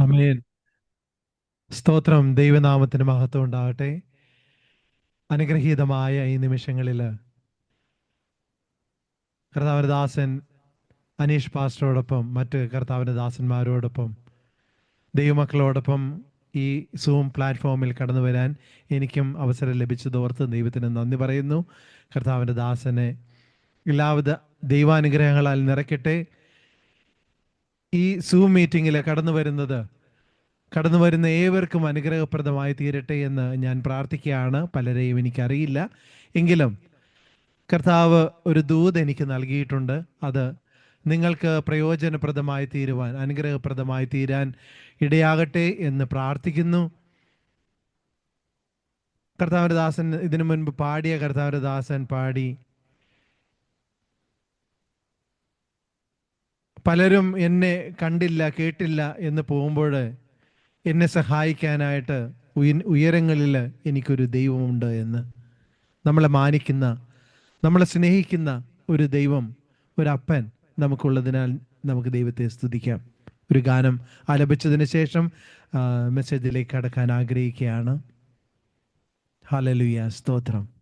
അമേൻ സ്തോത്രം ദൈവനാമത്തിന് മഹത്വം ഉണ്ടാകട്ടെ. അനുഗ്രഹീതമായ ഈ നിമിഷങ്ങളിൽ കർത്താവിന്റെ ദാസൻ അനീഷ് പാസ്റ്ററോടൊപ്പം മറ്റ് കർത്താവിന്റെ ദാസന്മാരോടൊപ്പം ദൈവമക്കളോടൊപ്പം ഈ സൂം പ്ലാറ്റ്ഫോമിൽ കടന്നു വരാൻ എനിക്കും അവസരം ലഭിച്ചതോർത്ത് ദൈവത്തിന് നന്ദി പറയുന്നു. കർത്താവിന്റെ ദാസനെ എല്ലാവിധ ദൈവാനുഗ്രഹങ്ങളാൽ നിറയ്ക്കട്ടെ. ഈ സൂം മീറ്റിങ്ങിൽ കടന്നു വരുന്നത്. കടന്നു വരുന്ന ഏവർക്കും അനുഗ്രഹപ്രദമായി തീരട്ടെ എന്ന് ഞാൻ പ്രാർത്ഥിക്കുകയാണ്. പലരെയും എനിക്കറിയില്ല. എങ്കിലും കർത്താവ് ഒരു ദൂത് എനിക്ക് നൽകിയിട്ടുണ്ട്. അത് നിങ്ങൾക്ക് പ്രയോജനപ്രദമായി തീരുവാൻ അനുഗ്രഹപ്രദമായി തീരാൻ ഇടയാകട്ടെ എന്ന് പ്രാർത്ഥിക്കുന്നു. കർത്താവിന്റെ ദാസൻ ഇതിനു മുൻപ് പാടിയ കർത്താവിന്റെ ദാസൻ പാടി. പലരും എന്നെ കണ്ടില്ല കേട്ടില്ല എന്ന് പോകുമ്പോൾ എന്നെ സഹായിക്കാനായിട്ട് ഉയ- ഉയരങ്ങളിൽ എനിക്കൊരു ദൈവമുണ്ട് എന്ന്. നമ്മളെ മാനിക്കുന്ന നമ്മളെ സ്നേഹിക്കുന്ന ഒരു ദൈവം ഒരു അപ്പൻ നമുക്കുള്ളതിനാൽ നമുക്ക് ദൈവത്തെ സ്തുതിക്കാം. ഒരു ഗാനം ആലപിച്ചതിന് ശേഷം മെസ്സേജിലേക്ക് കടക്കാൻ ആഗ്രഹിക്കുകയാണ്. ഹലലുയ സ്തോത്രം.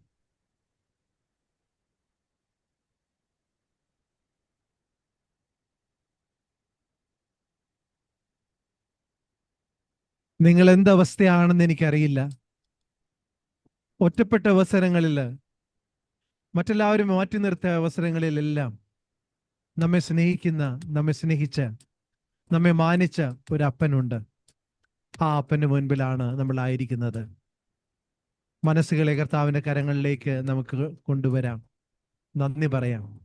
നിങ്ങൾ എന്തവസ്ഥയാണെന്ന് എനിക്കറിയില്ല. ഒറ്റപ്പെട്ട അവസരങ്ങളിൽ മറ്റെല്ലാവരും മാറ്റി നിർത്തിയ അവസരങ്ങളിലെല്ലാം നമ്മെ സ്നേഹിക്കുന്ന നമ്മെ സ്നേഹിച്ച നമ്മെ മാനിച്ച ഒരു അപ്പനുണ്ട് ആ അപ്പന് മുൻപിലാണ് നമ്മൾ ആയിരിക്കുന്നത് മനസ്സുകളെ കർത്താവിന്റെ കരങ്ങളിലേക്ക് നമുക്ക് കൊണ്ടുവരാം. നന്ദി പറയാം.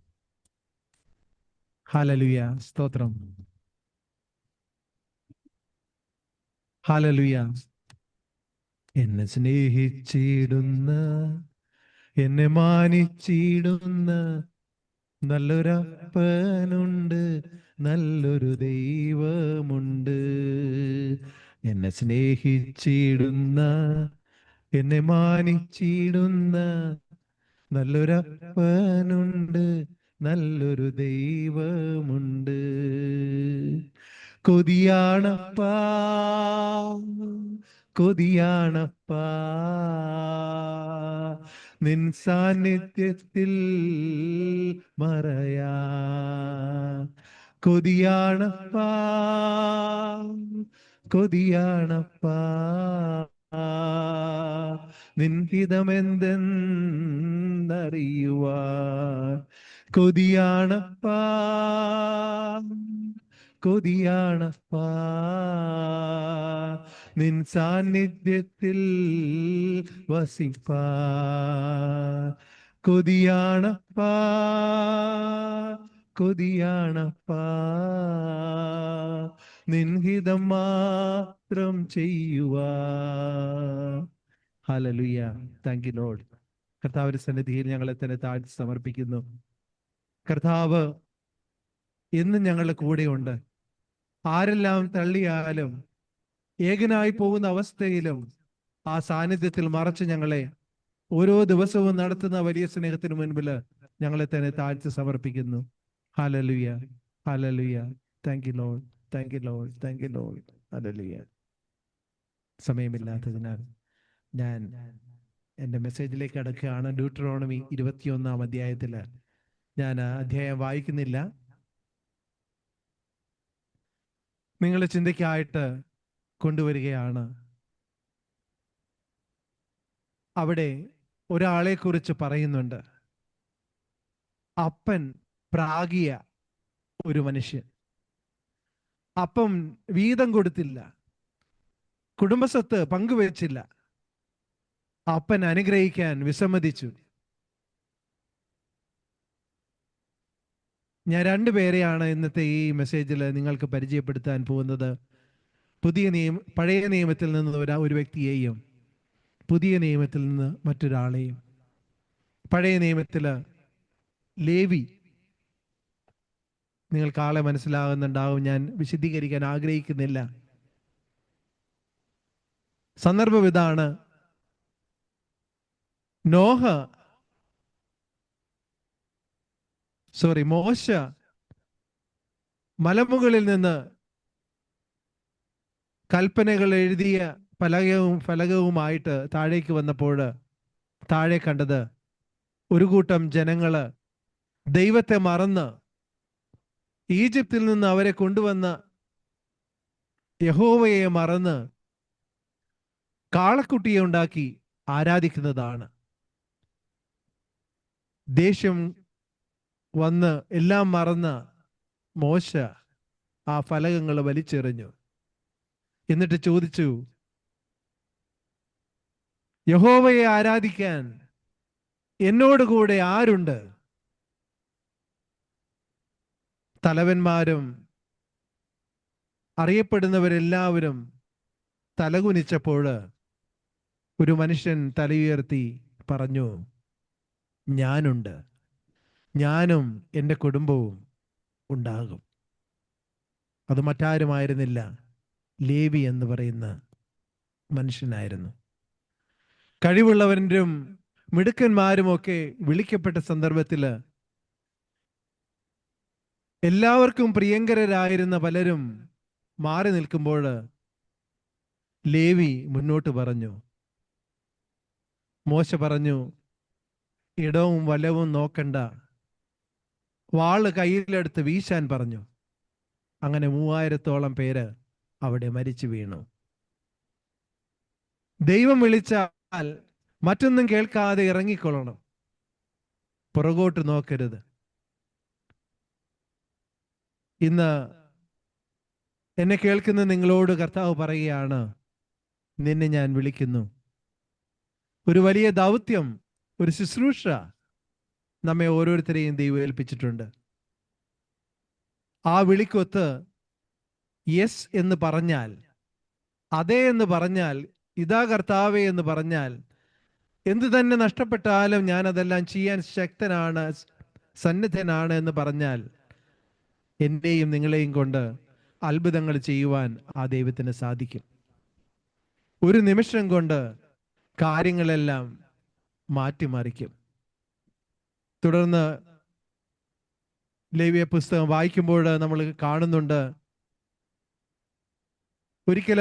ഹാലലുയ സ്തോത്രം. ഹാലലുയ. എന്നെ സ്നേഹിച്ചിടുന്ന എന്നെ മാനിച്ചിടുന്ന നല്ലൊരപ്പനുണ്ട് നല്ലൊരു ദൈവമുണ്ട്. എന്നെ സ്നേഹിച്ചിടുന്ന എന്നെ മാനിച്ചിടുന്ന നല്ലൊരപ്പനുണ്ട് നല്ലൊരു ദൈവമുണ്ട്. കൊതിയാണപ്പാ. കൊതിയാണപ്പാ. നിൻ സാന്നിധ്യത്തിൽ മറയാ. കൊതിയാണപ്പാ. കൊതിയാണപ്പാ. നിൻഹിതമെന്തെന്നറിയുവാൻ കൊതിയാണപ്പാ. കൊതിയാണപ്പാ. നിൻ സാന്നിധ്യത്തിൽ വസിപ്പാ. കൊതിയാണപ്പാ. കൊതിയാണപ്പാ. നിൻഹിതം മാത്രം ചെയ്യുവാ. താങ്ക് യു ലോഡ് കർത്താവിന്റെ സന്നിധിയിൽ ഞങ്ങളെ തന്നെ താഴ്ത്തി സമർപ്പിക്കുന്നു. കർത്താവ് എന്നും ഞങ്ങളുടെ കൂടെയുണ്ട്. ആരെല്ലാം തള്ളിയാലും ഏകനായി പോകുന്ന അവസ്ഥയിലും ആ സാന്നിധ്യത്തിൽ മറച്ച് ഞങ്ങളെ ഓരോ ദിവസവും നടത്തുന്ന വലിയ സ്നേഹത്തിന് മുൻപിൽ ഞങ്ങളെ തന്നെ താഴ്ത്തി സമർപ്പിക്കുന്നു. Hallelujah hallelujah thank you Lord thank you Lord thank you Lord hallelujah സമയമില്ലാത്തതിനാൽ ഞാൻ എന്റെ മെസ്സേജിലേക്ക് അടക്കുകയാണ്. ഡ്യൂട്രോണമി ഇരുപത്തിയൊന്നാം അധ്യായത്തിൽ ഞാൻ അധ്യായം വായിക്കുന്നില്ല. നിങ്ങളെ ചിന്തയ്ക്കായിട്ട് കൊണ്ടുവരികയാണ്. അവിടെ ഒരാളെ കുറിച്ച് പറയുന്നുണ്ട്. അപ്പൻ പ്രാഗിയ ഒരു മനുഷ്യൻ. അപ്പം വീതം കൊടുത്തില്ല. കുടുംബസ്വത്ത് പങ്കുവച്ചില്ല. അപ്പൻ അനുഗ്രഹിക്കാൻ വിസമ്മതിച്ചു. ഞാൻ രണ്ടുപേരെയാണ് ഇന്നത്തെ ഈ മെസ്സേജിൽ നിങ്ങൾക്ക് പരിചയപ്പെടുത്താൻ പോകുന്നത്. പുതിയ നിയമ പഴയ നിയമത്തിൽ നിന്ന് ഒരാ ഒരു വ്യക്തിയെയും പുതിയ നിയമത്തിൽ നിന്ന് മറ്റൊരാളെയും. പഴയ നിയമത്തിൽ ലേവി നിങ്ങൾക്ക് ആളെ മനസ്സിലാകുന്നുണ്ടാവും. ഞാൻ വിശദീകരിക്കാൻ ആഗ്രഹിക്കുന്നില്ല. സന്ദർഭം ഇതാണ്. നോഹ സോറി മോശ മലമുകളിൽ നിന്ന് കൽപ്പനകൾ എഴുതിയ ഫലകവും ഫലകവുമായിട്ട് താഴേക്ക് വന്നപ്പോൾ താഴെ കണ്ടത് ഒരു കൂട്ടം ജനങ്ങൾ ദൈവത്തെ മറന്ന് ഈജിപ്തിൽ നിന്ന് അവരെ കൊണ്ടുവന്ന യഹോവയെ മറന്ന് കാളക്കുട്ടിയെ ഉണ്ടാക്കി ആരാധിക്കുന്നതാണ്. ദേഷ്യം വന്ന് എല്ലാം മറന്ന് മോശ ആ ഫലകങ്ങൾ വലിച്ചെറിഞ്ഞു. എന്നിട്ട് ചോദിച്ചു യഹോവയെ ആരാധിക്കാൻ എന്നോട് കൂടെ ആരുണ്ട്? തലവന്മാരും അറിയപ്പെടുന്നവരെല്ലാവരും തലകുനിച്ചപ്പോൾ ഒരു മനുഷ്യൻ തലയുയർത്തി പറഞ്ഞു ഞാനുണ്ട്. ഞാനും എന്റെ കുടുംബവും ഉണ്ടാകും. അത് മറ്റാരുമായിരുന്നില്ല. ലേവി എന്ന് പറയുന്ന മനുഷ്യനായിരുന്നു. കഴിവുള്ളവരും മിടുക്കന്മാരുമൊക്കെ വിളിക്കപ്പെട്ട സന്ദർഭത്തിൽ എല്ലാവർക്കും പ്രിയങ്കരരായിരുന്ന പലരും മാറി നിൽക്കുമ്പോൾ ലേവി മുന്നോട്ട് പറഞ്ഞു. മോശ പറഞ്ഞു ഇടവും വലവും നോക്കണ്ട. വാൾ കയ്യിലെടുത്ത് വീശാൻ പറഞ്ഞു. അങ്ങനെ മൂവായിരത്തോളം പേര് അവിടെ മരിച്ചു വീണു. ദൈവം വിളിച്ചാൽ മറ്റൊന്നും കേൾക്കാതെ ഇറങ്ങിക്കൊള്ളണം. പുറകോട്ട് നോക്കരുത്. ഇന്ന് എന്നെ കേൾക്കുന്ന നിങ്ങളോട് കർത്താവ് പറയുകയാണ് നിന്നെ ഞാൻ വിളിക്കുന്നു. ഒരു വലിയ ദൗത്യം ഒരു ശുശ്രൂഷ നമ്മെ ഓരോരുത്തരെയും ദൈവം ഏൽപ്പിച്ചിട്ടുണ്ട്. ആ വിളിക്കൊത്ത് യെസ് എന്ന് പറഞ്ഞാൽ അതേ എന്ന് പറഞ്ഞാൽ ഇതാ കർത്താവേ എന്ന് പറഞ്ഞാൽ എന്തു തന്നെ നഷ്ടപ്പെട്ടാലും ഞാൻ അതെല്ലാം ചെയ്യാൻ ശക്തനാണ് സന്നിധനാണ് എന്ന് പറഞ്ഞാൽ എന്നെയും നിങ്ങളെയും കൊണ്ട് അത്ഭുതങ്ങൾ ചെയ്യുവാൻ ആ ദൈവത്തിന് സാധിക്കും. ഒരു നിമിഷം കൊണ്ട് കാര്യങ്ങളെല്ലാം മാറ്റിമറിക്കും. തുടർന്ന് ലേവിയ പുസ്തകം വായിക്കുമ്പോൾ നമ്മൾ കാണുന്നുണ്ട്. ഒരിക്കൽ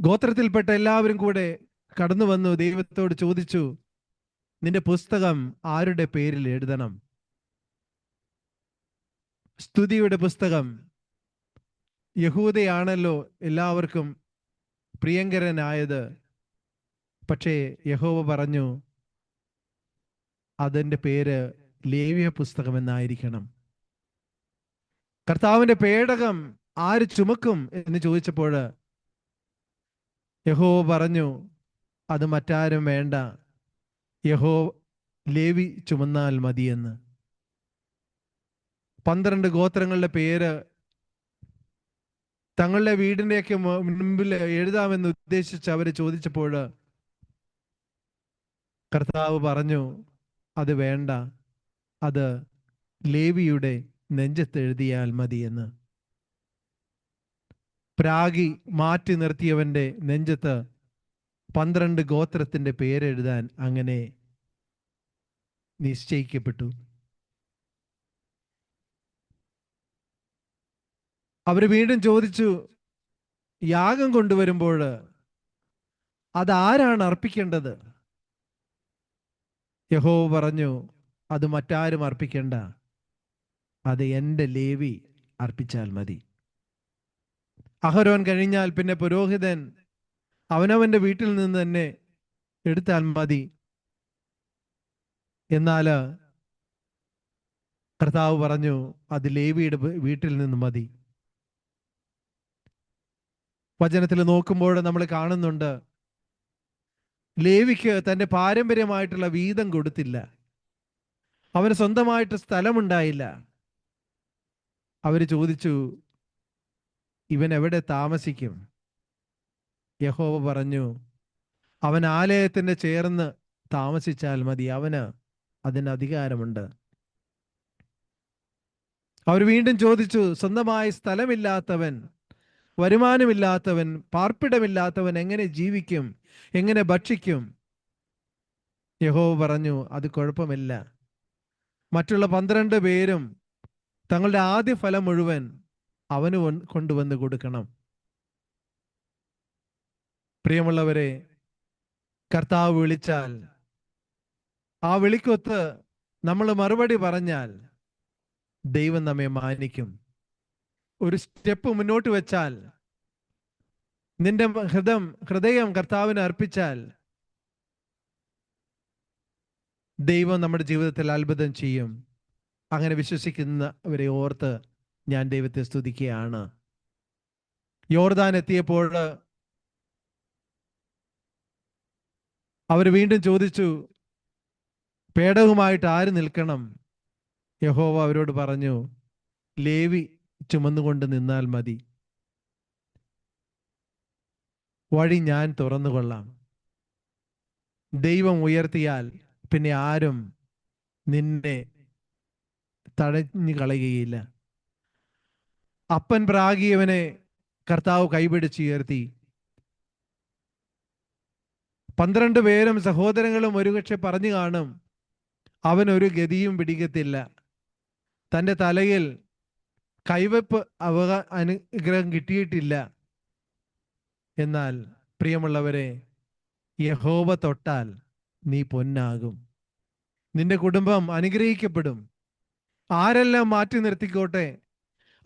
ഗോത്രത്തിൽപ്പെട്ട എല്ലാവരും കൂടെ കടന്നു വന്നു. ദൈവത്തോട് ചോദിച്ചു നിന്റെ പുസ്തകം ആരുടെ പേരിൽ എഴുതണം? സ്തുതിയുടെ പുസ്തകം. യഹൂദയാണല്ലോ എല്ലാവർക്കും പ്രിയങ്കരനായത്. പക്ഷേ യഹോവ പറഞ്ഞു അതിന്റെ പേര് ലേവ്യ പുസ്തകം എന്നായിരിക്കണം. കർത്താവിന്റെ പേടകം ആര് ചുമക്കും? എന്ന് ചോദിച്ചപ്പോൾ യഹോ പറഞ്ഞു അത് മറ്റാരും വേണ്ട. യഹോ ലേവി ചുമന്നാൽ മതിയെന്ന്. പന്ത്രണ്ട് ഗോത്രങ്ങളുടെ പേര് തങ്ങളുടെ വീടിന്റെയൊക്കെ മുൻപിൽ എഴുതാമെന്ന് ഉദ്ദേശിച്ച് അവർ ചോദിച്ചപ്പോൾ കർത്താവ് പറഞ്ഞു അത് വേണ്ട. അത് ലേവിയുടെ നെഞ്ചത്തെഴുതിയാൽ മതിയെന്ന് പ്രാഗി മാറ്റി നിർത്തിയവന്റെ നെഞ്ചത്ത് പന്ത്രണ്ട് ഗോത്രത്തിന്റെ പേരെഴുതാൻ അങ്ങനെ നിശ്ചയിക്കപ്പെട്ടു. അവർ വീണ്ടും ചോദിച്ചു യാഗം കൊണ്ടുവരുമ്പോൾ അതാരാണ് അർപ്പിക്കേണ്ടത്? യഹോ പറഞ്ഞു അത് മറ്റാരും അർപ്പിക്കേണ്ട. അത് എന്റെ ലേവി അർപ്പിച്ചാൽ മതി. അഹരോൻ കഴിഞ്ഞാൽ പിന്നെ പുരോഹിതൻ അവനവന്റെ വീട്ടിൽ നിന്ന് തന്നെ എടുത്താൽ മതി. എന്നാൽ കർത്താവ് പറഞ്ഞു അത് ലേവിയുടെ വീട്ടിൽ നിന്ന് മതി. വചനത്തിൽ നോക്കുമ്പോൾ നമ്മൾ കാണുന്നുണ്ട് ലേവിക്ക് തന്റെ പാരമ്പര്യമായിട്ടുള്ള വീതം കൊടുത്തില്ല. അവന് സ്വന്തമായിട്ട് സ്ഥലമുണ്ടായില്ല. അവർ ചോദിച്ചു ഇവൻ എവിടെ താമസിക്കും? യഹോവ പറഞ്ഞു അവൻ ആലയത്തിന്റെ ചേർന്ന് താമസിച്ചാൽ മതി. അവന് അതിന് അധികാരമുണ്ട്. അവർ വീണ്ടും ചോദിച്ചു സ്വന്തമായി സ്ഥലമില്ലാത്തവൻ വരുമാനമില്ലാത്തവൻ പാർപ്പിടമില്ലാത്തവൻ എങ്ങനെ ജീവിക്കും? എങ്ങനെ ഭക്ഷിക്കും? യഹോവ പറഞ്ഞു അത് കുഴപ്പമില്ല. മറ്റുള്ള പന്ത്രണ്ട് പേരും തങ്ങളുടെ ആദ്യ ഫലം മുഴുവൻ അവന് വന്ന് കൊണ്ടുവന്ന് കൊടുക്കണം. പ്രിയമുള്ളവരെ കർത്താവ് വിളിച്ചാൽ ആ വിളിക്കൊത്ത് നമ്മൾ മറുപടി പറഞ്ഞാൽ ദൈവം നമ്മെ മാനിക്കും. ഒരു സ്റ്റെപ്പ് മുന്നോട്ട് വെച്ചാൽ നിന്റെ ഹൃദയം ഹൃദയം കർത്താവിന് അർപ്പിച്ചാൽ ദൈവം നമ്മുടെ ജീവിതത്തിൽ അത്ഭുതം ചെയ്യും. അങ്ങനെ വിശ്വസിക്കുന്നവരെ ഓർത്ത് ഞാൻ ദൈവത്തെ സ്തുതിക്കുകയാണ്. യോർദാൻ എത്തിയപ്പോൾ അവർ വീണ്ടും ചോദിച്ചു പേടകുമായിട്ട് ആര് നിൽക്കണം? യഹോവ അവരോട് പറഞ്ഞു ലേവി ചുമന്നുകൊണ്ട് നിന്നാൽ മതി. വഴി ഞാൻ തുറന്നുകൊള്ളാം ദൈവം ഉയർത്തിയാൽ പിന്നെ ആരും നിന്നെ തടഞ്ഞു കളയുകയില്ല. അപ്പൻ പ്രാഗിയവനെ കർത്താവ് കൈപിടിച്ചുയർത്തി പന്ത്രണ്ട് പേരും സഹോദരങ്ങളും ഒരുപക്ഷെ പറഞ്ഞു കാണും അവൻ ഒരു ഗതിയും പിടിക്കത്തില്ല. തന്റെ തലയിൽ കൈവപ്പ് അവക അനുഗ്രഹം കിട്ടിയിട്ടില്ല. എന്നാൽ പ്രിയമുള്ളവരെ യഹോവ തൊട്ടാൽ നീ പൊന്നാകും. നിന്റെ കുടുംബം അനുഗ്രഹിക്കപ്പെടും. ആരെല്ലാം മാറ്റി നിർത്തിക്കോട്ടെ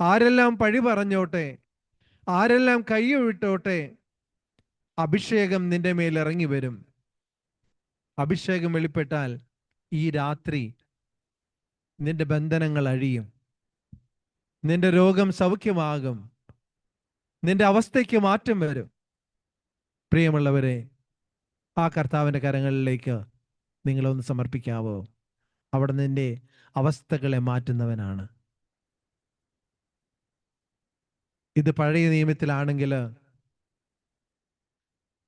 ആരെല്ലാം പഴി പറഞ്ഞോട്ടെ ആരെല്ലാം കൈവിട്ടോട്ടെ അഭിഷേകം നിന്റെ മേൽ ഇറങ്ങി വരും അഭിഷേകം വെളിപ്പെട്ടാൽ ഈ രാത്രി നിന്റെ ബന്ധനങ്ങൾ അഴിയും. നിന്റെ രോഗം സൗഖ്യമാകും. നിന്റെ അവസ്ഥയ്ക്ക് മാറ്റം വരും. പ്രിയമുള്ളവരെ ആ കർത്താവിന്റെ കരങ്ങളിലേക്ക് നിങ്ങളൊന്ന് സമർപ്പിക്കാവോ? അവിടെ നിന്റെ അവസ്ഥകളെ മാറ്റുന്നവനാണ്. ഇത് പഴയ നിയമത്തിലാണെങ്കിൽ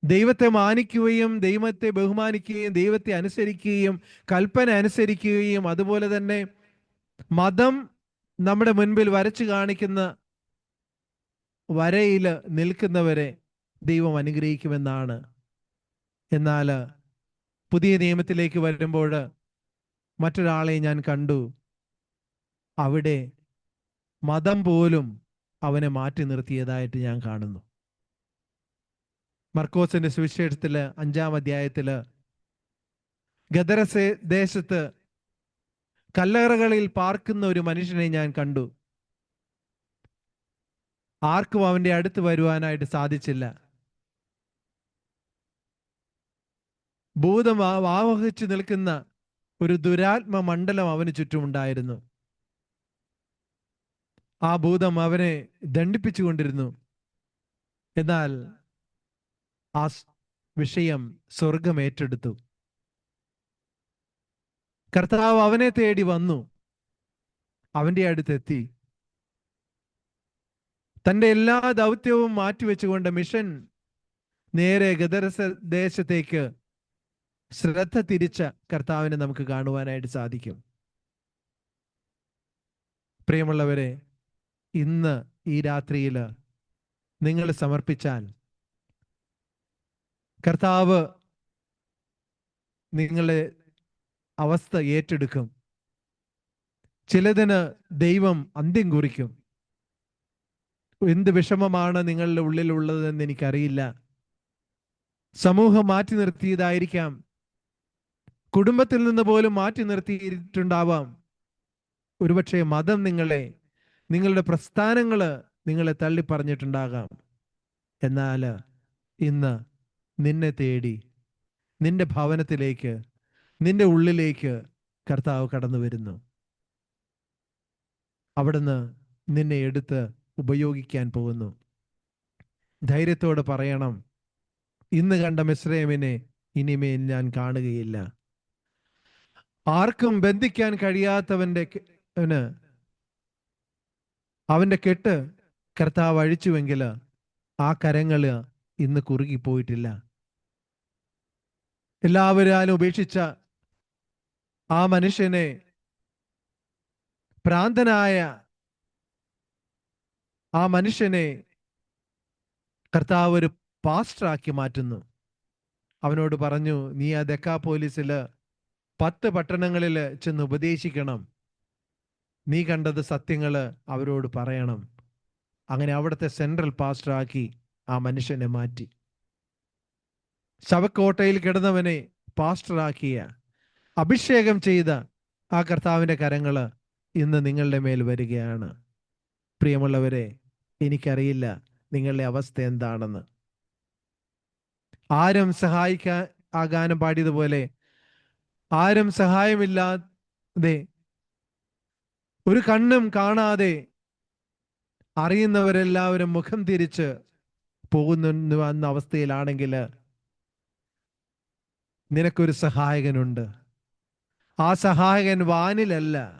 ദൈവത്തെ മാനിക്കുകയും ദൈവത്തെ ബഹുമാനിക്കുകയും ദൈവത്തെ അനുസരിക്കുകയും കൽപ്പന അനുസരിക്കുകയും അതുപോലെ തന്നെ മതം നമ്മുടെ മുൻപിൽ വരച്ചു കാണിക്കുന്ന വരയിൽ നിൽക്കുന്നവരെ ദൈവം അനുഗ്രഹിക്കുമെന്നാണ്. എന്നാൽ പുതിയ നിയമത്തിലേക്ക് വരുമ്പോൾ മറ്റൊരാളെ ഞാൻ കണ്ടു. അവിടെ മതം പോലും അവനെ മാറ്റി നിർത്തിയതായിട്ട് ഞാൻ കാണുന്നു. മർക്കോസിന്റെ സുവിശേഷത്തിൽ അഞ്ചാം അധ്യായത്തിൽ ഗദരസേ ദേശത്ത് കല്ലറകളിൽ പാർക്കുന്ന ഒരു മനുഷ്യനെ ഞാൻ കണ്ടു. ആർക്കും അവന്റെ അടുത്ത് വരുവാനായിട്ട് സാധിച്ചില്ല. ഭൂതം ആവഹിച്ചു നിൽക്കുന്ന ഒരു ദുരാത്മ മണ്ഡലം അവന് ചുറ്റുമുണ്ടായിരുന്നു. ആ ഭൂതം അവനെ ദണ്ഡിപ്പിച്ചുകൊണ്ടിരുന്നു. എന്നാൽ ആ വിഷയം സ്വർഗം ഏറ്റെടുത്തു. കർത്താവ് അവനെ തേടി വന്നു. അവന്റെ അടുത്തെത്തി. തന്റെ എല്ലാ ദൗത്യവും മാറ്റിവെച്ചുകൊണ്ട് മിഷൻ നേരെ ഗദരസ ദേശത്തേക്ക് ശ്രദ്ധ തിരിച്ച കർത്താവിനെ നമുക്ക് കാണുവാനായിട്ട് സാധിക്കും. പ്രിയമുള്ളവരെ ഇന്ന് ഈ രാത്രിയിൽ നിങ്ങൾ സമർപ്പിച്ചാൽ കർത്താവ് നിങ്ങളെ അവസ്ഥ ഏറ്റെടുക്കും. ചിലതിന് ദൈവം അന്ത്യം കുറിക്കും. എന്ത് വിഷമമാണ് നിങ്ങളുടെ ഉള്ളിലുള്ളതെന്ന് എനിക്കറിയില്ല. സമൂഹം മാറ്റി നിർത്തിയതായിരിക്കാം. കുടുംബത്തിൽ നിന്ന് പോലും മാറ്റി നിർത്തിയിട്ടുണ്ടാവാം. ഒരുപക്ഷെ മതം നിങ്ങളെ നിങ്ങളുടെ പ്രസ്ഥാനങ്ങൾ നിങ്ങളെ തള്ളി പറഞ്ഞിട്ടുണ്ടാകാം എന്നാൽ ഇന്ന് നിന്നെ തേടി നിന്റെ ഭവനത്തിലേക്ക് നിന്റെ ഉള്ളിലേക്ക് കർത്താവ് കടന്നു വരുന്നു. അവിടുന്ന് നിന്നെ എടുത്ത് ഉപയോഗിക്കാൻ പോകുന്നു. ധൈര്യത്തോട് പറയണം ഇന്ന് കണ്ട മിശ്രയമിനെ ഇനിമേൽ ഞാൻ കാണുകയില്ല. ആർക്കും ബന്ധിക്കാൻ കഴിയാത്തവന്റെ അവന്റെ കെട്ട് കർത്താവ് അഴിച്ചുവെങ്കിൽ ആ കരങ്ങൾ ഇന്ന് കുറുകിപ്പോയിട്ടില്ല എല്ലാവരും ഉപേക്ഷിച്ച ആ മനുഷ്യനെ ഭ്രാന്തനായ ആ മനുഷ്യനെ കർത്താവ് ഒരു പാസ്റ്ററാക്കി മാറ്റുന്നു. അവനോട് പറഞ്ഞു നീ ആ ദക്കാ പോലീസിൽ പത്ത് പട്ടണങ്ങളിൽ ചെന്ന് ഉപദേശിക്കണം. നീ കണ്ടത് സത്യങ്ങൾ അവരോട് പറയണം. അങ്ങനെ അവിടുത്തെ സെൻട്രൽ പാസ്റ്ററാക്കി ആ മനുഷ്യനെ മാറ്റി. ശവക്കോട്ടയിൽ കിടന്നവനെ പാസ്റ്ററാക്കിയ അഭിഷേകം ചെയ്ത ആ കർത്താവിന്റെ കരങ്ങൾ ഇന്ന് നിങ്ങളുടെ മേൽ വരികയാണ്. പ്രിയമുള്ളവരെ എനിക്കറിയില്ല നിങ്ങളുടെ അവസ്ഥ എന്താണെന്ന്. ആരും സഹായിക്കാൻ ആ ഗാനം പാടിയതുപോലെ ആരും സഹായമില്ലാതെ ഒരു കണ്ണും കാണാതെ അറിയുന്നവരെല്ലാവരും മുഖം തിരിച്ച് പോകുന്നു അവസ്ഥയിലാണെങ്കിൽ നിനക്കൊരു സഹായകനുണ്ട്. ആ സഹായകൻ വാനിലല്ല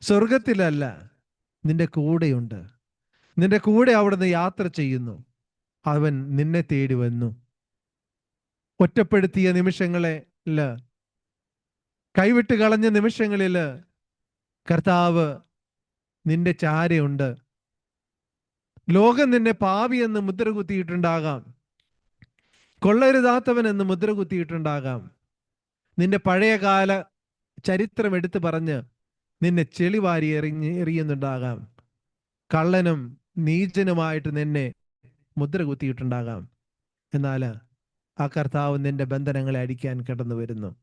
സ്വർഗത്തിലല്ല നിന്റെ കൂടെയുണ്ട്. നിന്റെ കൂടെ അവിടുന്ന് യാത്ര ചെയ്യുന്നു. അവൻ നിന്നെ തേടി വന്നു. ഒറ്റപ്പെടുത്തിയ നിമിഷങ്ങളെ കൈവിട്ട് കളഞ്ഞ നിമിഷങ്ങളിൽ കർത്താവ് നിന്റെ ചാരയുണ്ട്. ലോകം നിന്നെ പാവി എന്ന് മുദ്ര കുത്തിയിട്ടുണ്ടാകാം. കൊള്ളരുതാത്തവൻ എന്ന് മുദ്ര കുത്തിയിട്ടുണ്ടാകാം. നിന്റെ പഴയകാല ചരിത്രം എടുത്തു പറഞ്ഞ് നിന്നെ ചെളിവാരി എറിഞ്ഞ് എറിയുന്നുണ്ടാകാം. കള്ളനും നീചനുമായിട്ട് നിന്നെ മുദ്ര കുത്തിയിട്ടുണ്ടാകാം. എന്നാൽ ആ കർത്താവ് നിന്റെ ബന്ധനങ്ങളെ അടിക്കാൻ കടന്നു വരുന്നു.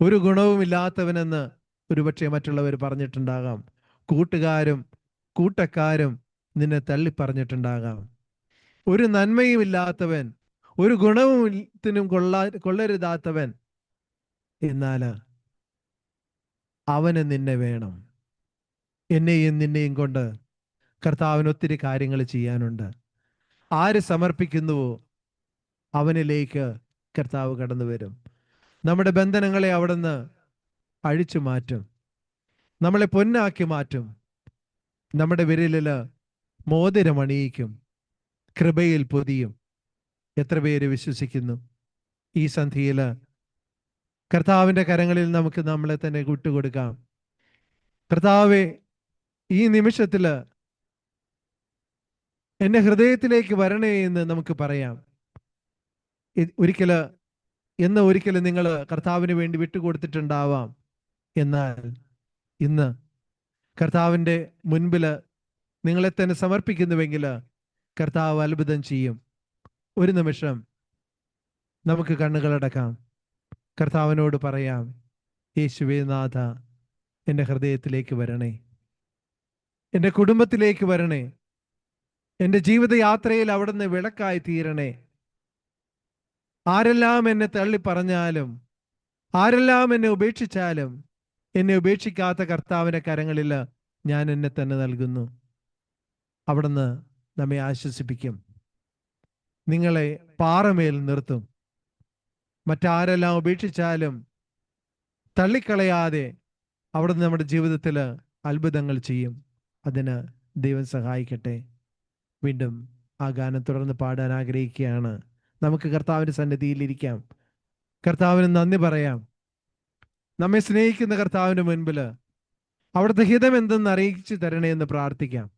ഒരു ഗുണവുമില്ലാത്തവനെന്ന് ഒരുപക്ഷെ മറ്റുള്ളവർ പറഞ്ഞിട്ടുണ്ടാകാം. കൂട്ടുകാരും കൂട്ടക്കാരും നിന്നെ തള്ളി പറഞ്ഞിട്ടുണ്ടാകാം ഒരു നന്മയും ഇല്ലാത്തവൻ ഒരു ഗുണവും കൊള്ളാ കൊള്ളരുതാത്തവൻ എന്നാൽ അവന് നിന്നെ വേണം. എന്നെയും നിന്നെയും കൊണ്ട് കർത്താവിന് ഒത്തിരി കാര്യങ്ങൾ ചെയ്യാനുണ്ട്. ആര് സമർപ്പിക്കുന്നുവോ അവനിലേക്ക് കർത്താവ് കടന്നു വരും. നമ്മുടെ ബന്ധനങ്ങളെ അവിടുന്ന് അഴിച്ചു മാറ്റും. നമ്മളെ പൊന്നാക്കി മാറ്റും. നമ്മുടെ വിരലിൽ മോതിരമണിയിക്കും കൃപയിൽ പൊതിയും. എത്ര പേര് വിശ്വസിക്കുന്നു? ഈ സന്ധിയിൽ കർത്താവിന്റെ കരങ്ങളിൽ നമുക്ക് നമ്മളെ തന്നെ വിട്ടുകൊടുക്കാം. കർത്താവെ ഈ നിമിഷത്തിൽ എന്റെ ഹൃദയത്തിലേക്ക് വരണേ എന്ന് നമുക്ക് പറയാം. ഒരിക്കൽ എന്ന് ഒരിക്കലും നിങ്ങൾ കർത്താവിന് വേണ്ടി വിട്ടുകൊടുത്തിട്ടുണ്ടാവാം. എന്നാൽ ഇന്ന് കർത്താവിന്റെ മുൻപിൽ നിങ്ങളെ തന്നെ സമർപ്പിക്കുന്നുവെങ്കിൽ കർത്താവ് അത്ഭുതം ചെയ്യും. ഒരു നിമിഷം നമുക്ക് കണ്ണുകളടക്കാം. കർത്താവിനോട് പറയാം യേശുവേ നാഥ എന്റെ ഹൃദയത്തിലേക്ക് വരണേ. എന്റെ കുടുംബത്തിലേക്ക് വരണേ. എന്റെ ജീവിതയാത്രയിൽ അവിടുന്ന് വിളക്കായി തീരണേ. ആരെല്ലാം എന്നെ തള്ളി പറഞ്ഞാലും ആരെല്ലാം എന്നെ ഉപേക്ഷിച്ചാലും എന്നെ ഉപേക്ഷിക്കാത്ത കർത്താവിന്റെ കരങ്ങളിൽ ഞാൻ എന്നെ തന്നെ നൽകുന്നു. അവിടുന്ന് നമ്മെ ആശ്വസിപ്പിക്കും. നിങ്ങളെ പാറമേൽ നിർത്തും. മറ്റാരെല്ലാം ഉപേക്ഷിച്ചാലും തള്ളിക്കളയാതെ അവിടുന്ന് നമ്മുടെ ജീവിതത്തിൽ അത്ഭുതങ്ങൾ ചെയ്യും. അതിന് ദൈവം സഹായിക്കട്ടെ. വീണ്ടും ആ ഗാനം തുടർന്ന് പാടാൻ ആഗ്രഹിക്കുകയാണ്. നമുക്ക് കർത്താവിന്റെ സന്നിധിയിലിരിക്കാം കർത്താവിന് നന്ദി പറയാം. നമ്മെ സ്നേഹിക്കുന്ന കർത്താവിന്റെ മുൻപിൽ അവിടുത്തെ ഹിതം എന്തെന്ന് അറിയിച്ചു തരണേ എന്ന് പ്രാർത്ഥിക്കാം.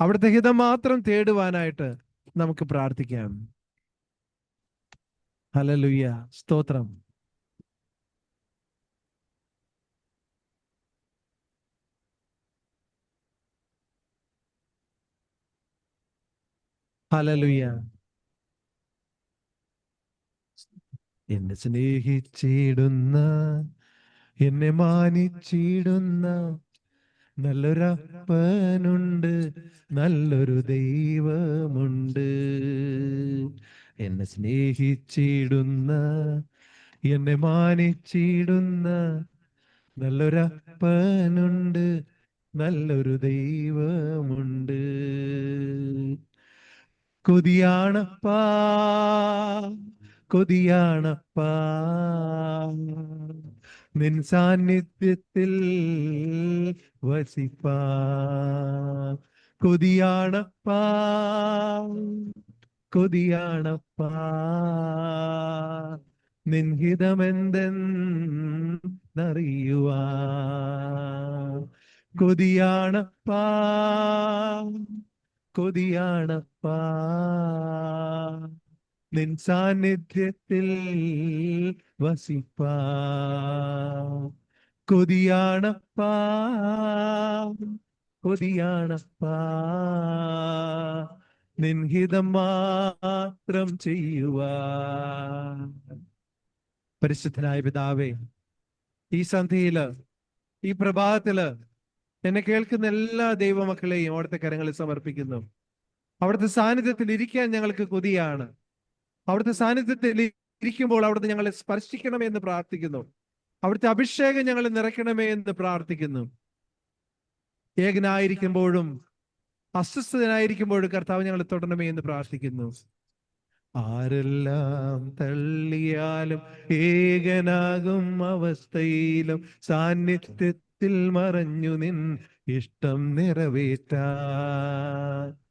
അവിടുത്തെ ഹിതം മാത്രം തേടുവാനായിട്ട് നമുക്ക് പ്രാർത്ഥിക്കാം. ഹലലുയ്യ സ്തോത്രം. ഹലലുയ്യ എന്നെ സ്നേഹിച്ചിടുന്ന എന്നെ മാനിച്ചിടുന്ന നല്ലൊരപ്പനുണ്ട് നല്ലൊരു ദൈവമുണ്ട്. എന്നെ സ്നേഹിച്ചിടുന്ന എന്നെ മാനിച്ചിടുന്ന നല്ലൊരപ്പനുണ്ട് നല്ലൊരു ദൈവമുണ്ട്. കൊതിയാണപ്പാ കൊതിയാണപ്പാ. നിൻ സാന്നിധ്യത്തിൽ വസിപ്പാ. കൊതിയാണപ്പാ. കൊതിയാണപ്പാ. നിൻഹിതമെന്തെന്നറിയുവാ കൊതിയാണപ്പാ. കൊതിയാണപ്പാ. നിൻ സാന്നിധ്യത്തിൽ വസിപ്പാ. കൊതിയാണപ്പാ. കൊതിയാണപ്പാ. നിൻഹിതം മാത്രം ചെയ്യുവാ പരിശുദ്ധനായ പിതാവേ ഈ സന്ധിയിൽ ഈ പ്രഭാതത്തിൽ എന്നെ കേൾക്കുന്ന എല്ലാ ദൈവമക്കളെയും അവിടുത്തെ കരങ്ങളിൽ സമർപ്പിക്കുന്നു. അവിടുത്തെ സാന്നിധ്യത്തിൽ ഇരിക്കാൻ ഞങ്ങൾക്ക് കൊതിയാണ്. അവിടുത്തെ സാന്നിധ്യത്തിൽ ഇരിക്കുമ്പോൾ അവിടുന്ന് ഞങ്ങളെ സ്പർശിക്കണമേ എന്ന് പ്രാർത്ഥിക്കുന്നു. അവിടുത്തെ അഭിഷേകം ഞങ്ങളെ നിറയ്ക്കണമേ എന്ന് പ്രാർത്ഥിക്കുന്നു. ഏകനായിരിക്കുമ്പോഴും അസ്വസ്ഥനായിരിക്കുമ്പോഴും കർത്താവ് ഞങ്ങളെ തുടരണമേ എന്ന് പ്രാർത്ഥിക്കുന്നു. ആരെല്ലാം തള്ളിയാലും ഏകനാകും അവസ്ഥയിലും സാന്നിധ്യത്തിൽ മറഞ്ഞു നിൻ ഇഷ്ടം നിറവേറ്റാൻ.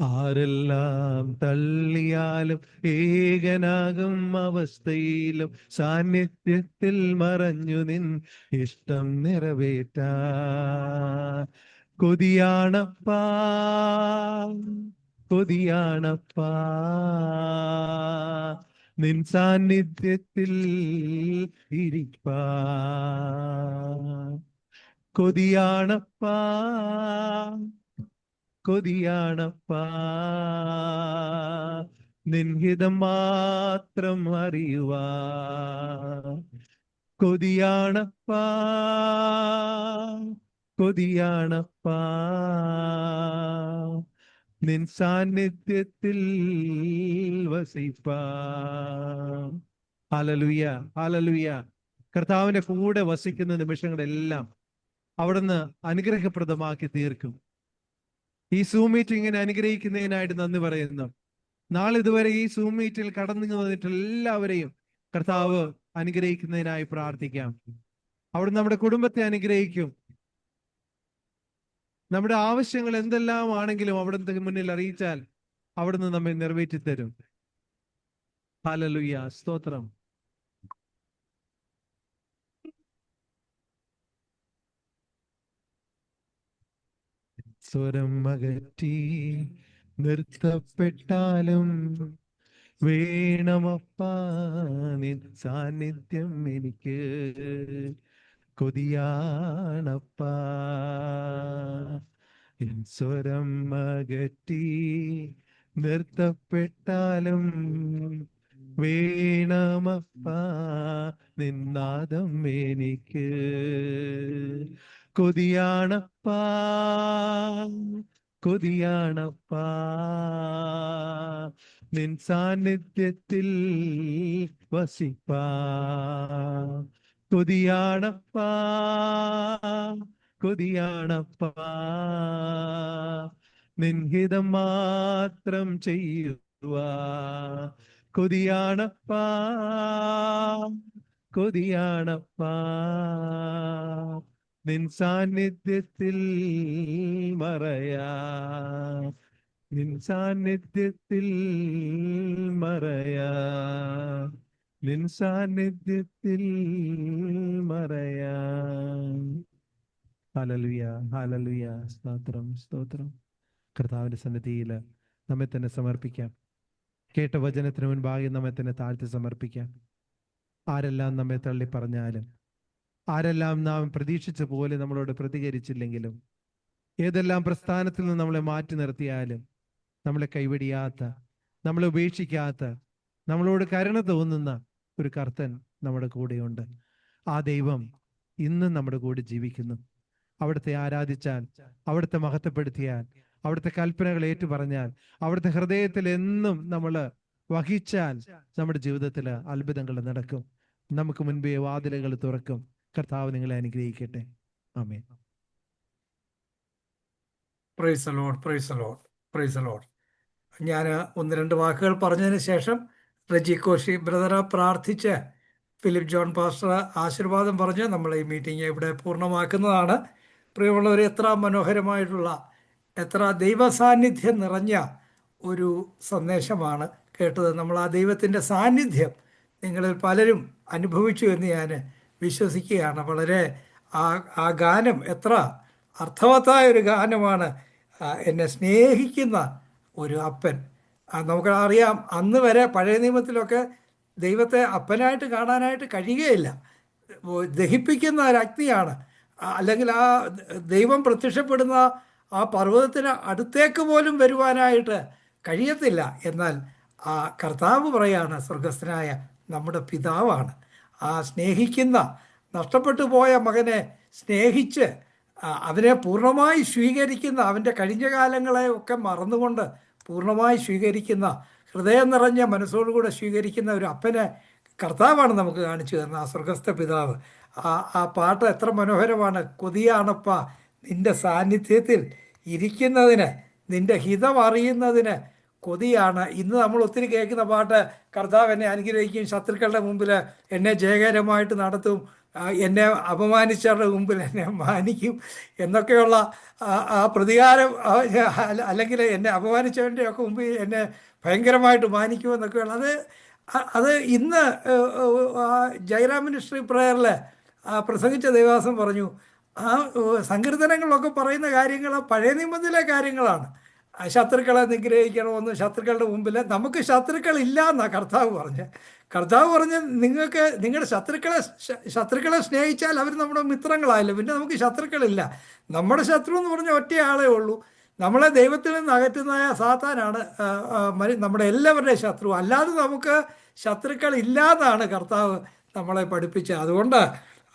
ആരെല്ലാം തള്ളിയാലും ഏകനാകും അവസ്ഥയിലും സാന്നിധ്യത്തിൽ മറഞ്ഞു നിൻ ഇഷ്ടം നിറവേറ്റാ കൊതിയാണപ്പാ. കൊതിയാണപ്പാ. നിൻ സാന്നിധ്യത്തിൽ ഇരിപ്പാ. കൊതിയാണപ്പാ. കൊതിയാണപ്പാ. നിൻഹിതം മാത്രം അറിയുവാ. കൊതിയാണപ്പാ. കൊതിയാണപ്പാ. നിൻ സാന്നിധ്യത്തിൽ വസിപ്പാ. ഹാലലുയ ഹലലുയ കർത്താവിന്റെ കൂടെ വസിക്കുന്ന നിമിഷങ്ങളെല്ലാം അവിടുന്ന് അനുഗ്രഹപ്രദമാക്കി തീർക്കും. ഈ സൂം മീറ്റിങ്ങിനെ അനുഗ്രഹിക്കുന്നതിനായിട്ട് നന്ദി പറയുന്നു. നാളെ ഇതുവരെ ഈ സൂം മീറ്റിൽ കടന്നു വന്നിട്ടുള്ള എല്ലാവരെയും കർത്താവ് അനുഗ്രഹിക്കുന്നതിനായി പ്രാർത്ഥിക്കാം. അവിടെ നമ്മുടെ കുടുംബത്തെ അനുഗ്രഹിക്കും. നമ്മുടെ ആവശ്യങ്ങൾ എന്തെല്ലാം ആണെങ്കിലും അവിടുത്തെ മുന്നിൽ അറിയിച്ചാൽ അവിടുന്ന് നമ്മെ നിറവേറ്റി തരും. ഹലലുയ സ്തോത്രം. സ്വരം അകറ്റി നിർത്തപ്പെട്ടാലും വേണമപ്പാ നിൻ സാന്നിധ്യം എനിക്ക്. കൊതിയാണപ്പാ. എൻ സ്വരം അകറ്റി നിർത്തപ്പെട്ടാലും വേണമപ്പാ. നിന്നാദം എനിക്ക് കൊതിയാണപ്പാ. കൊതിയാണപ്പാ. നിൻ സാന്നിധ്യത്തിൽ വസിപ്പാ. കൊതിയാണപ്പാ കൊതിയാണപ്പാ. നിൻഹിതം മാത്രം ചെയ്യുവാ കൊതിയാണപ്പാ കൊതിയാണപ്പാ. നിൻ സാന്നിധ്യത്തിൽ മറയാ നിൻ സാന്നിധ്യത്തിൽ മറയാ. നിൻ സാന്നിധ്യത്തിൽ സ്തോത്രം സ്തോത്രം. കർത്താവിന്റെ സന്നിധിയിൽ നമ്മെ തന്നെ സമർപ്പിക്കാം. കേട്ട വചനത്തിന് മുൻപാകെ നമ്മെ തന്നെ താഴ്ത്തി സമർപ്പിക്കാം. ആരെല്ലാം നമ്മെ തള്ളി പറഞ്ഞാലും ആരെല്ലാം നാം പ്രതീക്ഷിച്ച പോലെ നമ്മളോട് പ്രതികരിച്ചില്ലെങ്കിലും ഏതെല്ലാം പ്രസ്ഥാനത്തിൽ നിന്ന് നമ്മളെ മാറ്റി നിർത്തിയാലും നമ്മളെ കൈവടിയാത്ത നമ്മളെ ഉപേക്ഷിക്കാത്ത നമ്മളോട് കരുണ തോന്നുന്ന ഒരു കർത്തൻ നമ്മുടെ കൂടെയുണ്ട്. ആ ദൈവം ഇന്നും നമ്മുടെ കൂടെ ജീവിക്കുന്നു. അവിടുത്തെ ആരാധിച്ചാൽ അവിടുത്തെ മഹത്വപ്പെടുത്തിയാൽ അവിടുത്തെ കൽപ്പനകൾ ഏറ്റു പറഞ്ഞാൽ അവിടുത്തെ ഹൃദയത്തിൽ എന്നും നമ്മൾ വഹിച്ചാൽ നമ്മുടെ ജീവിതത്തിൽ അത്ഭുതങ്ങൾ നടക്കും. നമുക്ക് മുൻപേ വാതിലുകൾ തുറക്കും. കർത്താവ് നിങ്ങളെ അനുഗ്രഹിക്കട്ടെ. ആമേ praise the Lord praise the Lord praise the Lord ഞാൻ ഒന്ന് രണ്ട് വാക്കുകൾ പറഞ്ഞതിന് ശേഷം റജി കോശി ബ്രദറെ പ്രാർത്ഥിച്ച് ഫിലിപ്പ് ജോൺ പാസ്റ്റർ ആശീർവാദം പറഞ്ഞ് നമ്മൾ ഈ മീറ്റിംഗ് ഇവിടെ പൂർണമാക്കുന്നതാണ്. പ്രിയമുള്ളവർ എത്ര മനോഹരമായിട്ടുള്ള എത്ര ദൈവസാന്നിധ്യം നിറഞ്ഞ ഒരു സന്ദേശമാണ് കേട്ടത്. നമ്മൾ ആ ദൈവത്തിന്റെ സാന്നിധ്യം നിങ്ങളിൽ പലരും അനുഭവിച്ചു എന്ന് ഞാൻ വിശ്വസിക്കുകയാണ്. വളരെ ആ ആ ഗാനം എത്ര അർത്ഥവത്തായ ഒരു ഗാനമാണ് എന്നെ സ്നേഹിക്കുന്ന ഒരു അപ്പൻ നമുക്ക് അറിയാം. അന്ന് വരെ പഴയ നിയമത്തിലൊക്കെ ദൈവത്തെ അപ്പനായിട്ട് കാണാനായിട്ട് കഴിയുകയില്ല. ദഹിപ്പിക്കുന്ന ഒരു അല്ലെങ്കിൽ ആ ദൈവം പ്രത്യക്ഷപ്പെടുന്ന ആ പർവതത്തിന് അടുത്തേക്ക് പോലും വരുവാനായിട്ട് കഴിയത്തില്ല. എന്നാൽ ആ കർത്താവ് പറയാണ് സ്വർഗസ്ഥനായ നമ്മുടെ പിതാവാണ്. ആ സ്നേഹിക്കുന്ന നഷ്ടപ്പെട്ടു പോയ മകനെ സ്നേഹിച്ച് അവനെ പൂർണമായി സ്വീകരിക്കുന്ന അവന്റെ കഴിഞ്ഞ കാലങ്ങളെ ഒക്കെ മറന്നുകൊണ്ട് പൂർണമായി സ്വീകരിക്കുന്ന ഹൃദയം നിറഞ്ഞ മനസ്സോടുകൂടെ സ്വീകരിക്കുന്ന ഒരു അപ്പനെ കർത്താവാണ് നമുക്ക് കാണിച്ചു തരുന്നത് ആ സ്വർഗസ്ഥ പിതാവ്. ആ ആ പാട്ട് എത്ര മനോഹരമാണ്. കൊതിയാണപ്പ നിന്റെ സാന്നിധ്യത്തിൽ ഇരിക്കുന്നതിന് നിന്റെ ഹിതം അറിയുന്നതിന് കൊതിയാണ്. ഇന്ന് നമ്മൾ ഒത്തിരി കേൾക്കുന്ന പാട്ട് കർത്താവ് എന്നെ അനുഗ്രഹിക്കും ശത്രുക്കളുടെ മുമ്പിൽ എന്നെ ജയകരമായിട്ട് നടത്തും. എന്നെ അപമാനിച്ചവരുടെ മുമ്പിൽ എന്നെ മാനിക്കും എന്നൊക്കെയുള്ള ആ- പ്രതികാരം അല്ലെങ്കിൽ എന്നെ അപമാനിച്ചവന്റെ ഒക്കെ മുമ്പിൽ എന്നെ ഭയങ്കരമായിട്ട് മാനിക്കും എന്നൊക്കെയുള്ള അത് അത് ഇന്ന് ജയറാം മിനിസ്ട്രി പ്രയറിൽ പ്രസംഗിച്ച ദേവാസം പറഞ്ഞു ആ സങ്കീർത്തനങ്ങളൊക്കെ പറയുന്ന കാര്യങ്ങൾ പഴയ നിയമത്തിലെ കാര്യങ്ങളാണ്. ശത്രുക്കളെ നിഗ്രഹിക്കണമെന്ന് ശത്രുക്കളുടെ മുമ്പിൽ നമുക്ക് ശത്രുക്കൾ ഇല്ല എന്നാണ് കർത്താവ് പറഞ്ഞ്. കർത്താവ് പറഞ്ഞ നിങ്ങൾക്ക് നിങ്ങളുടെ ശത്രുക്കളെ ശത്രുക്കളെ സ്നേഹിച്ചാൽ അവർ നമ്മുടെ മിത്രങ്ങളായല്ലോ? പിന്നെ നമുക്ക് ശത്രുക്കളില്ല. നമ്മുടെ ശത്രു എന്ന് പറഞ്ഞ ഒറ്റയാളേ ഉള്ളൂ. നമ്മളെ ദൈവത്തിൽ നിന്ന് അകറ്റുന്നതായ സാത്താനാണ് നമ്മുടെ എല്ലാവരുടെയും ശത്രു. അല്ലാതെ നമുക്ക് ശത്രുക്കൾ ഇല്ലാതാണ് കർത്താവ് നമ്മളെ പഠിപ്പിച്ചത്. അതുകൊണ്ട്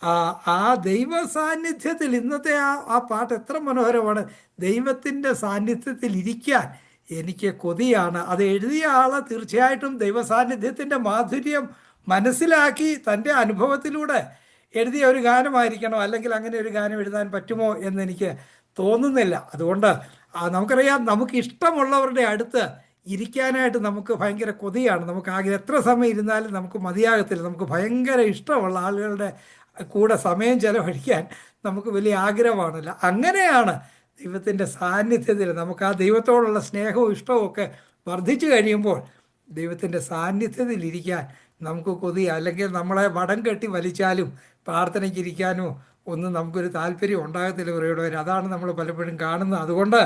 ആ ആ ദൈവ സാന്നിധ്യത്തിൽ ഇന്നത്തെ ആ ആ പാട്ട് എത്ര മനോഹരമാണ്. ദൈവത്തിന്റെ സാന്നിധ്യത്തിൽ ഇരിക്കാൻ എനിക്ക് കൊതിയാണ്. അത് എഴുതിയ ആൾ തീർച്ചയായിട്ടും ദൈവസാന്നിധ്യത്തിന്റെ മാധുര്യം മനസ്സിലാക്കി തന്റെ അനുഭവത്തിലൂടെ എഴുതിയ ഒരു ഗാനമായിരിക്കണം. അല്ലെങ്കിൽ അങ്ങനെ ഒരു ഗാനം എഴുതാൻ പറ്റുമോ എന്ന് എനിക്ക് തോന്നുന്നില്ല. അതുകൊണ്ട് നമുക്കറിയാം നമുക്ക് ഇഷ്ടമുള്ളവരുടെ അടുത്ത് ഇരിക്കാനായിട്ട് നമുക്ക് ഭയങ്കര കൊതിയാണ്. നമുക്ക് ആകെ എത്ര സമയം ഇരുന്നാലും നമുക്ക് മതിയാകത്തില്ല. നമുക്ക് ഭയങ്കര ഇഷ്ടമുള്ള ആളുകളുടെ കൂടെ സമയം ചെലവഴിക്കാൻ നമുക്ക് വലിയ ആഗ്രഹമാണല്ലോ. അങ്ങനെയാണ് ദൈവത്തിന്റെ സാന്നിധ്യത്തിൽ നമുക്ക് ആ ദൈവത്തോടുള്ള സ്നേഹവും ഇഷ്ടവും ഒക്കെ വർദ്ധിച്ചു കഴിയുമ്പോൾ ദൈവത്തിന്റെ സാന്നിധ്യത്തിൽ ഇരിക്കാൻ നമുക്ക് കൊതി അല്ലെങ്കിൽ നമ്മളെ വടം കെട്ടി വലിച്ചാലും പ്രാർത്ഥനയ്ക്കിരിക്കാനോ ഒന്നും നമുക്കൊരു താല്പര്യം ഉണ്ടാകത്തില്ല ഇവരോട് അതാണ് നമ്മൾ പലപ്പോഴും കാണുന്നത്. അതുകൊണ്ട്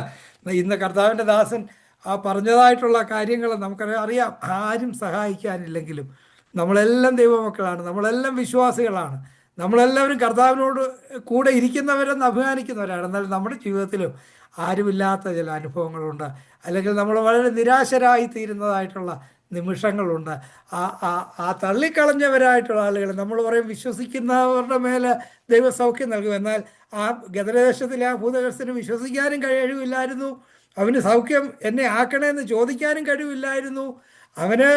ഇന്ന് കർത്താവിന്റെ ദാസൻ ആ പറഞ്ഞതായിട്ടുള്ള കാര്യങ്ങൾ നമുക്കറിയാം. അറിയാം. ആരും സഹായിക്കാനില്ലെങ്കിലും നമ്മളെല്ലാം ദൈവമക്കളാണ്. നമ്മളെല്ലാം വിശ്വാസികളാണ്. നമ്മളെല്ലാവരും കർത്താവിനോട് കൂടെ ഇരിക്കുന്നവരെന്ന് അഭിമാനിക്കുന്നവരാണ്. എന്നാൽ നമ്മുടെ ജീവിതത്തിലും ആരുമില്ലാത്ത ചില അനുഭവങ്ങളുണ്ട്. അല്ലെങ്കിൽ നമ്മൾ വളരെ നിരാശരായി തീരുന്നതായിട്ടുള്ള നിമിഷങ്ങളുണ്ട്. ആ ആ ആ തള്ളിക്കളഞ്ഞവരായിട്ടുള്ള ആളുകൾ നമ്മൾ പറയും വിശ്വസിക്കുന്നവരുടെ മേലെ ദൈവസൗഖ്യം നൽകും. എന്നാൽ ആ ഗതദേശത്തിലെ ആ ഭൂതഗ്രസ്തന് വിശ്വസിക്കാനും കഴിയുമില്ലായിരുന്നു അവന് സൗഖ്യം എന്നെ ആക്കണേ എന്ന് ചോദിക്കാനും കഴിവില്ലായിരുന്നു. അവന്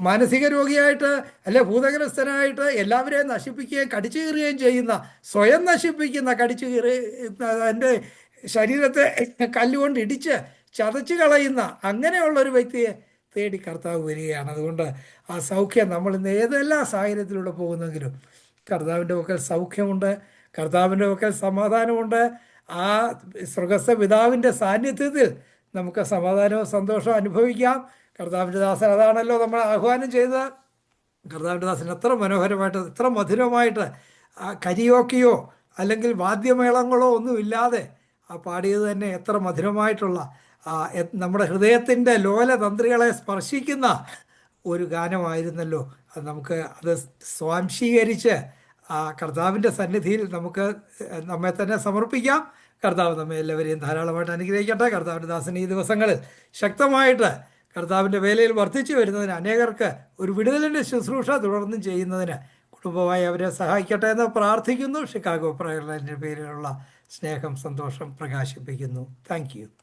മാനസിക രോഗിയായിട്ട് അല്ലെ ഭൂതഗ്രസ്തനായിട്ട് എല്ലാവരെയും നശിപ്പിക്കുകയും കടിച്ചു കീറുകയും ചെയ്യുന്ന സ്വയം നശിപ്പിക്കുന്ന കടിച്ചു കീറി എന്റെ ശരീരത്തെ കല്ലുകൊണ്ട് ഇടിച്ച് ചതച്ചു കളയുന്ന അങ്ങനെയുള്ള ഒരു വ്യക്തിയെ തേടി കർത്താവ് വരികയാണ്. അതുകൊണ്ട് ആ സൗഖ്യം നമ്മൾ ഇന്ന് ഏതെല്ലാം സാഹചര്യത്തിലൂടെ പോകുന്നെങ്കിലും കർത്താവിന്റെ പക്കൽ സൗഖ്യമുണ്ട് കർത്താവിന്റെ പക്കൽ സമാധാനമുണ്ട്. ആ സൃഗസ്ഥ പിതാവിന്റെ സാന്നിധ്യത്തിൽ നമുക്ക് സമാധാനവും സന്തോഷവും അനുഭവിക്കാം. കർത്താവിന്റെ ദാസൻ അതാണല്ലോ നമ്മൾ ആഹ്വാനം ചെയ്ത കർത്താവിന്റെ ദാസൻ എത്ര മനോഹരമായിട്ട് എത്ര മധുരമായിട്ട് ആ കരിയോക്കിയോ അല്ലെങ്കിൽ വാദ്യമേളങ്ങളോ ഒന്നുമില്ലാതെ ആ പാടിയത് തന്നെ എത്ര മധുരമായിട്ടുള്ള നമ്മുടെ ഹൃദയത്തിന്റെ ലോലതന്ത്രികളെ സ്പർശിക്കുന്ന ഒരു ഗാനമായിരുന്നല്ലോ. അത് നമുക്ക് അത് സ്വാംശീകരിച്ച് കർത്താവിന്റെ സന്നിധിയിൽ നമുക്ക് നമ്മെ തന്നെ സമർപ്പിക്കാം. കർത്താവ് നമ്മെ എല്ലാവരെയും ധാരാളമായിട്ട് അനുഗ്രഹിക്കട്ടെ. കർത്താവിന്റെ ദാസൻ ഈ ദിവസങ്ങളിൽ ശക്തമായിട്ട് കർത്താവിന്റെ വേലയിൽ വർദ്ധിച്ചു വരുന്നതിന് അനേകർക്ക് ഒരു വിടുതലിന്റെ ശുശ്രൂഷ തുടർന്നും ചെയ്യുന്നതിന് കുടുംബമായി അവരെ സഹായിക്കട്ടെ എന്ന് പ്രാർത്ഥിക്കുന്നു. ഷിക്കാഗോ പ്രകടനത്തിന്റെ പേരിലുള്ള സ്നേഹം സന്തോഷം പ്രകാശിപ്പിക്കുന്നു. താങ്ക്